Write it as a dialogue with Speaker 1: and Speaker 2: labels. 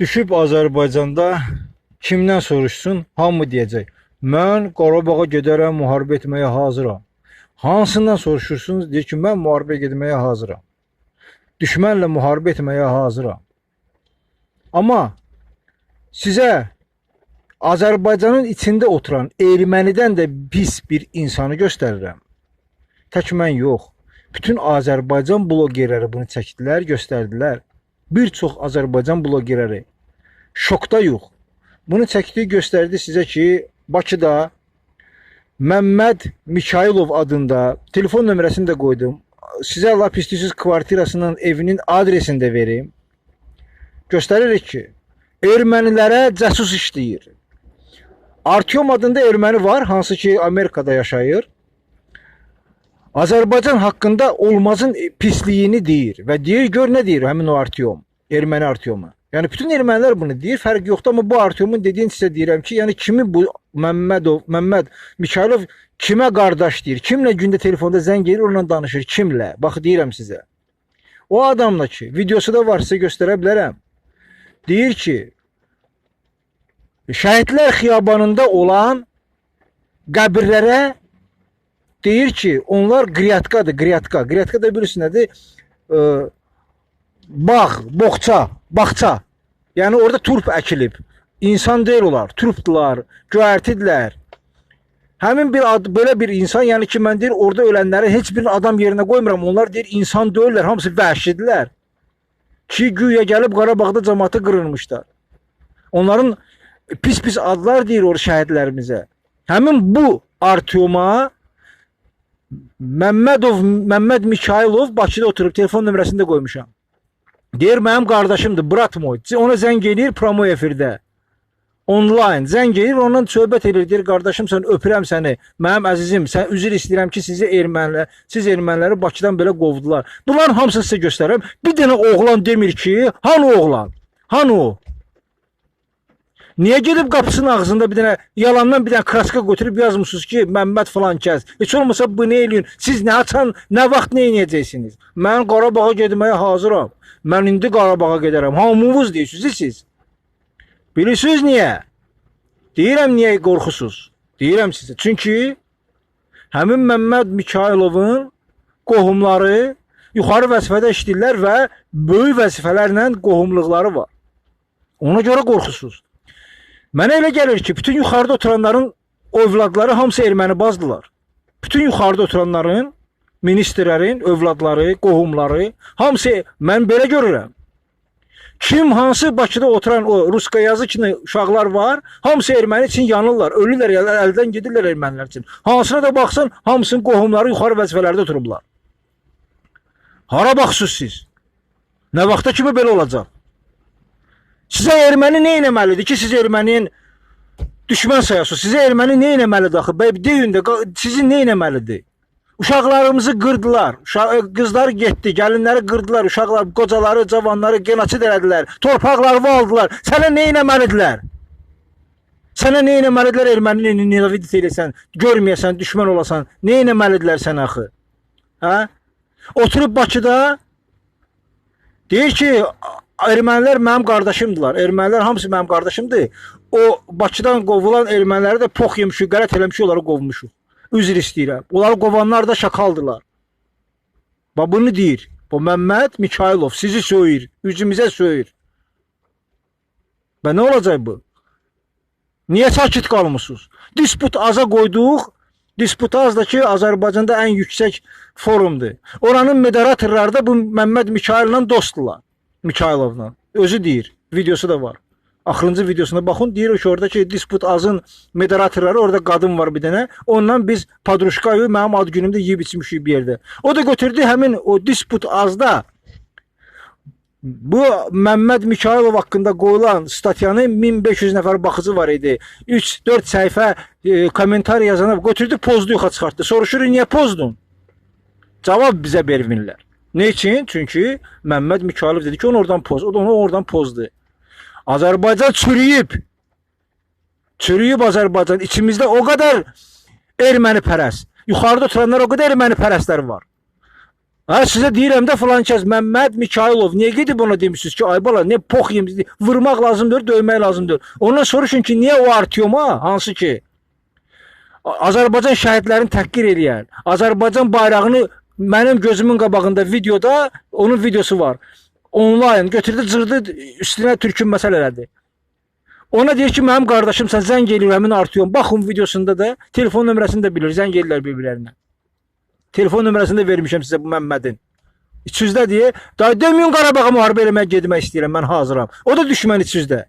Speaker 1: Düşüb Azərbaycanda kimdən soruşsun, hamı deyəcək. Mən Qarabağa gedərəm, müharibə etməyə hazıram. Hansından soruşursunuz? Deyir ki, mən müharibə etməyə hazıram. Düşmənlə müharibə etməyə hazıram. Amma sizə Azərbaycanın içində oturan ermənidən də pis bir insanı göstərirəm. Tək mən yox. Bütün Azərbaycan blogerləri bunu çəkdilər, göstərdilər. Bir çox Azərbaycan blogerləri şokda yox. Bunu çəkdi, göstərdi sizə ki, Bakıda Məmməd Mikhailov adında telefon nömrəsini də qoydum. Sizə lap istəyirsiniz kvartirasının evinin adresini də verim. Göstəririk ki, ermənilərə cəsus işləyir. Artyom adında erməni var, hansı ki Amerikada yaşayır. Azərbaycan haqqında olmazın pisliyini deyir və deyir gör nə deyir həmin o Artyom, erməni Artyomu. Yəni bütün ermənilər bunu deyir, fərq yoxdur amma bu Artyomun dediyini sizə deyirəm ki, yəni kimi bu Məmmədov, Məmməd Mikhailov kimə qardaş deyir, kimlə gündə telefonda zəng edir, onunla danışır, kimlə? Bax deyirəm sizə. O adamla ki, videosu da var, sizə göstərə. Deyir ki, şəhidlər xiyabanında olan qəbirlərə deyir ki, onlar qriyatkadır, qriyatka. Qriyatka da bilirsiniz nədir? Ee, bağ, boğça, bağça. Yəni orada turp əkilib. İnsan deyil onlar, turpdular, göyərtidilər. Həmin bir ad, belə bir insan, yəni ki mən deyir orada ölənləri heç bir adam yerinə qoymuram. Onlar deyir insan deyillər, hamısı vəhşidirlər. Ki güya gəlib Qarabağda cəmaatı qırılmışlar. Onların pis-pis adlar deyir o şəhidlərimizə. Həmin bu Artyoma Məmmədov, Məmməd Mikhailov Bakıda oturub telefon nömrəsini də qoymuşam. Deyir mənim qardaşımdır, brat moy. Ona zəng eləyir promo efirdə. Online zəng eləyir, ondan söhbət edir. Deyir qardaşım sən öpürəm səni. Mənim əzizim, sən üzr istəyirəm ki, sizi ermənilər, siz erməniləri Bakıdan belə qovdular. Bunların hamısını sizə göstərəm. Bir dənə oğlan demir ki, hanı oğlan? Hanı o? Niyə gedib qapısının ağzında bir dənə yalandan bir dənə kraska götürüb yazmısınız ki, Məmməd falan kəs. Heç olmasa bu nə eləyin? Siz nə açan, nə vaxt nə edəcəksiniz? Mən Qarabağa getməyə hazıram. Mən indi Qarabağa gedərəm. Hamınız deyirsiniz siz. Bilirsiniz niyə? Deyirəm niyə qorxusuz? Deyirəm sizə. Çünki həmin Məmməd Mikailovun qohumları yuxarı vəzifədə işləyirlər və böyük vəzifələrlə qohumluqları var. Ona görə qorxusuz. Mənə elə gəlir ki, bütün yuxarıda oturanların övladları hamısı erməni bazdılar. Bütün yuxarıda oturanların, ministerlərin övladları, qohumları, hamısı mən belə görürəm. Kim hansı Bakıda oturan o ruska yazı kimi uşaqlar var, hamısı erməni üçün yanırlar, ölürlər, əl- əldən gedirlər ermənilər üçün. Hansına da baxsan, hamısının qohumları yuxarı vəzifələrdə oturublar. Hara baxsınız siz? Nə vaxta kimi belə olacaq? Sizə erməni nə etməlidir ki, siz ermənin düşmən sayasınız? Sizə erməni nə etməlidir axı? Bəy deyin də qa- sizi nə etməlidir? Uşaqlarımızı qırdılar. Uşaq, qızlar getdi, gəlinləri qırdılar. Uşaqlar, qocaları, cavanları genosid elədilər. Torpaqlarını aldılar. Sənə nə etməlidilər? Sənə nə etməlidilər ermənini nenavid eləsən, görməyəsən, düşmən olasan? Nə etməlidilər sənə axı? Hə? Oturub Bakıda deyir ki, ermənilər mənim qardaşımdılar. Ermənilər hamısı mənim qardaşımdır. O Bakıdan qovulan erməniləri də pox yemişik, qələt eləmişik, onları qovmuşuq. Üzr istəyirəm. Onları qovanlar da şakaldılar. Bax bunu deyir. Bu Məmməd Mikhailov sizi söyür, üzümüzə söyür. Və nə olacaq bu? Niyə sakit qalmısınız? Disput aza qoyduq. Disput azdakı Azərbaycanda ən yüksək forumdur. Oranın moderatorları da bu Məmməd Mikhaillə dostdular. Mikhailovla. Özü deyir. Videosu da var. Axırıncı videosuna baxın. Deyir ki, oradakı Disput Azın moderatorları orada qadın var bir dənə. Ondan biz Padruşkayı mənim ad günümdə yeyib içmişik bir yerdə. O da götürdü həmin o Disput Azda bu Məmməd Mikhailov haqqında qoyulan statyanı 1500 nəfər baxıcı var idi. 3-4 səhifə e, komentar yazana götürdü pozdu yoxa çıxartdı. Soruşur niyə pozdun? Cavab bizə vermirlər. Ne için? Çünki Məmməd Mikhailov dedi ki, onu oradan poz, o da onu oradan pozdu. Azərbaycan çürüyüb. Çürüyüb Azərbaycan. İçimizdə o qədər erməni pərəst. Yuxarıda oturanlar o qədər erməni pərəstlər var. Ha sizə deyirəm də filan kəs Məmməd Mikayılov niyə gedib ona demisiniz ki, ay bala, nə pox yemiz, vurmaq lazımdır, döymək lazımdır. Ondan soruşun ki, niyə o Artyoma, hansı ki Azərbaycan şəhidlərini təhqir eləyən, Azərbaycan bayrağını mənim gözümün qabağında videoda onun videosu var. Onlayn götürdü, cırdı, üstünə türkün məsələ elədi. Ona deyir ki, mənim qardaşımsan, zəng eləyir həmin Artyom. Baxın videosunda da telefon nömrəsini də bilir, zəng eləyirlər bir-birlərinə. Telefon nömrəsini də vermişəm sizə bu Məmmədin. İçinizdə deyə, da deməyin Qarabağa müharibə eləməyə getmək istəyirəm, mən hazıram. O da düşmən içinizdə.